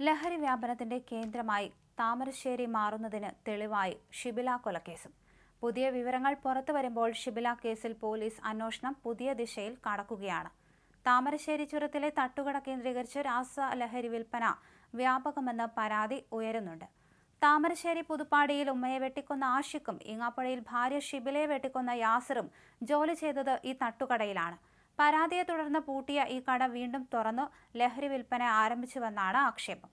ലഹരി വ്യാപനത്തിന്റെ കേന്ദ്രമായി താമരശ്ശേരി മാറുന്നതിന് തെളിവായി ഷിബില കൊലക്കേസും. പുതിയ വിവരങ്ങൾ പുറത്തു വരുമ്പോൾ ഷിബില കേസിൽ പോലീസ് അന്വേഷണം പുതിയ ദിശയിൽ കടക്കുകയാണ്. താമരശ്ശേരി ചുരത്തിലെ തട്ടുകട കേന്ദ്രീകരിച്ച് രാസ ലഹരി വിൽപ്പന വ്യാപകമെന്ന പരാതി ഉയരുന്നുണ്ട്. താമരശ്ശേരി പുതുപ്പാടിയിൽ ഉമ്മയെ വെട്ടിക്കൊന്ന ആഷിക്കും ഈങ്ങാപ്പുഴയിൽ ഭാര്യ ഷിബിലയെ വെട്ടിക്കൊന്ന യാസറും ജോലി ചെയ്തത് ഈ തട്ടുകടയിലാണ്. പരാതിയെ തുടർന്ന് പൂട്ടിയ ഈ കട വീണ്ടും തുറന്നു. ലഹരി വിൽപ്പന ആരംഭിച്ചുവെന്നാണ് ആക്ഷേപം.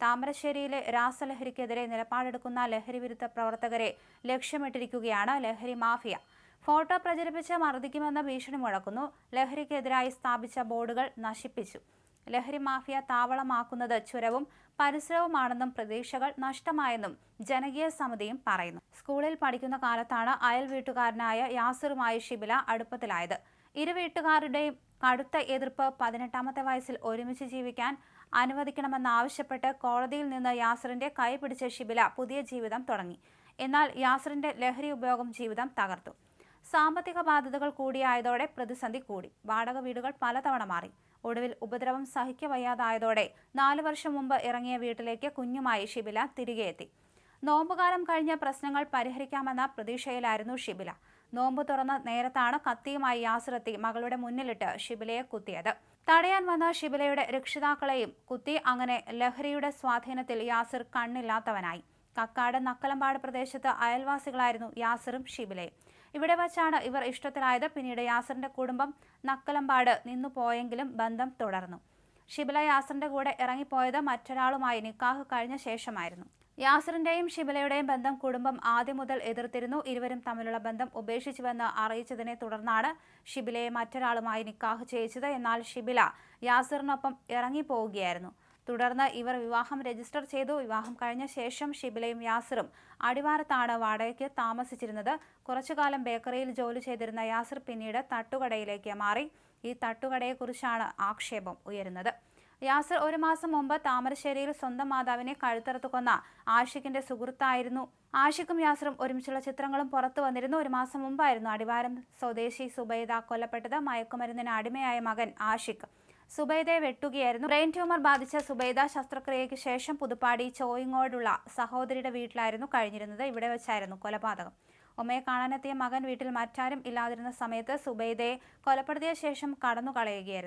താമരശ്ശേരിയിലെ രാസലഹരിക്കെതിരെ നിലപാടെടുക്കുന്ന ലഹരി വിരുദ്ധ പ്രവർത്തകരെ ലക്ഷ്യമിട്ടിരിക്കുകയാണ് ലഹരി മാഫിയ. ഫോട്ടോ പ്രചരിപ്പിച്ച് മർദ്ദിക്കുമെന്ന ഭീഷണി മുഴക്കുന്നു. ലഹരിക്കെതിരായി സ്ഥാപിച്ച ബോർഡുകൾ നശിപ്പിച്ചു. ലഹരി മാഫിയ താവളമാക്കുന്നത് ചുരവും പരിസരവുമാണെന്നും പ്രതീക്ഷകൾ നഷ്ടമായെന്നും ജനകീയ സമിതിയും പറയുന്നു. സ്കൂളിൽ പഠിക്കുന്ന കാലത്താണ് അയൽ വീട്ടുകാരനായ യാസിറുമായി ഷിബില അടുപ്പത്തിലായത്. ഇരു വീട്ടുകാരുടെയും കടുത്ത എതിർപ്പ് പതിനെട്ടാമത്തെ വയസ്സിൽ ഒരുമിച്ച് ജീവിക്കാൻ അനുവദിക്കണമെന്നാവശ്യപ്പെട്ട് കോടതിയിൽ നിന്ന് യാസറിന്റെ കൈ പിടിച്ച ഷിബില പുതിയ ജീവിതം തുടങ്ങി. എന്നാൽ യാസറിന്റെ ലഹരി ഉപയോഗം ജീവിതം തകർത്തു. സാമ്പത്തിക ബാധ്യതകൾ കൂടിയായതോടെ പ്രതിസന്ധി കൂടി. വാടക വീടുകൾ പലതവണ മാറി. ഒടുവിൽ ഉപദ്രവം സഹിക്കവയ്യാതായതോടെ നാലു വർഷം മുമ്പ് ഇറങ്ങിയ വീട്ടിലേക്ക് കുഞ്ഞുമായി ഷിബില തിരികെ എത്തി നോമ്പുകാലം കഴിഞ്ഞ പ്രശ്നങ്ങൾ പരിഹരിക്കാമെന്ന പ്രതീക്ഷയിലായിരുന്നു ഷിബില നോമ്പ് തുറന്ന നേരത്താണ് കത്തിയുമായി യാസിറത്തി മകളുടെ മുന്നിലിട്ട് ഷിബിലയെ കുത്തിയത്. തടയാൻ വന്ന ഷിബിലയുടെ രക്ഷിതാക്കളെയും കുത്തി അങ്ങനെ ലഹരിയുടെ സ്വാധീനത്തിൽ യാസിർ കണ്ണില്ലാത്തവനായി. കക്കാട് നക്കലമ്പാട് പ്രദേശത്ത് അയൽവാസികളായിരുന്നു യാസിറും ഷിബിലയും ഇവിടെ വച്ചാണ് ഇവർ ഇഷ്ടത്തിലായത്. പിന്നീട് യാസിറിന്റെ കുടുംബം നക്കലമ്പാട് നിന്നു പോയെങ്കിലും ബന്ധം തുടർന്നു. ഷിബില യാസിറിന്റെ കൂടെ ഇറങ്ങിപ്പോയത് മറ്റൊരാളുമായി നിക്കാഹ് കഴിഞ്ഞ ശേഷമായിരുന്നു. യാസിറിന്റെയും ഷിബലയുടെയും ബന്ധം കുടുംബം ആദ്യം മുതൽ എതിർത്തിരുന്നു. ഇരുവരും തമ്മിലുള്ള ബന്ധം ഉപേക്ഷിച്ചുവെന്ന് അറിയിച്ചതിനെ തുടർന്നാണ് ഷിബിലയെ മറ്റൊരാളുമായി നിക്കാഹ് ചെയ്യിച്ചത്. എന്നാൽ ഷിബില യാസിറിനൊപ്പം ഇറങ്ങിപ്പോവുകയായിരുന്നു. തുടർന്ന് ഇവർ വിവാഹം രജിസ്റ്റർ ചെയ്തു. വിവാഹം കഴിഞ്ഞ ശേഷം ഷിബിലയും യാസറും അടിവാരത്താണ് വാടകയ്ക്ക് താമസിച്ചിരുന്നത്. കുറച്ചുകാലം ബേക്കറിയിൽ ജോലി ചെയ്തിരുന്ന യാസർ പിന്നീട് തട്ടുകടയിലേക്ക് മാറി. ഈ തട്ടുകടയെക്കുറിച്ചാണ് ആക്ഷേപം ഉയരുന്നത്. യാസിർ ഒരു മാസം മുമ്പ് താമരശ്ശേരിയിൽ സ്വന്തം മാതാവിനെ കഴുത്തറുത്തു കൊന്ന ആഷിഖിന്റെ സുഹൃത്തായിരുന്നു. ആഷിഖും യാസറും ഒരുമിച്ചുള്ള ചിത്രങ്ങളും പുറത്തു വന്നിരുന്നു. ഒരു മാസം മുമ്പായിരുന്നു അടിവാരം സ്വദേശി സുബൈദ കൊല്ലപ്പെട്ടത്. മയക്കുമരുന്നിന് അടിമയായ മകൻ ആഷിഖ്. സുബൈദയെ വെട്ടുകയായിരുന്നു. ബ്രെയിൻ ട്യൂമർ ബാധിച്ച സുബൈദ ശസ്ത്രക്രിയയ്ക്ക് ശേഷം പുതുപ്പാടി ചോയിങ്ങോടുള്ള സഹോദരിയുടെ വീട്ടിലായിരുന്നു കഴിഞ്ഞിരുന്നത്. ഇവിടെ വെച്ചായിരുന്നു കൊലപാതകം. ഉമ്മയെ കാണാനെത്തിയ മകൻ വീട്ടിൽ മറ്റാരും ഇല്ലാതിരുന്ന സമയത്ത് സുബൈദയെ കൊലപ്പെടുത്തിയ ശേഷം കടന്നു കളയുകയായിരുന്നു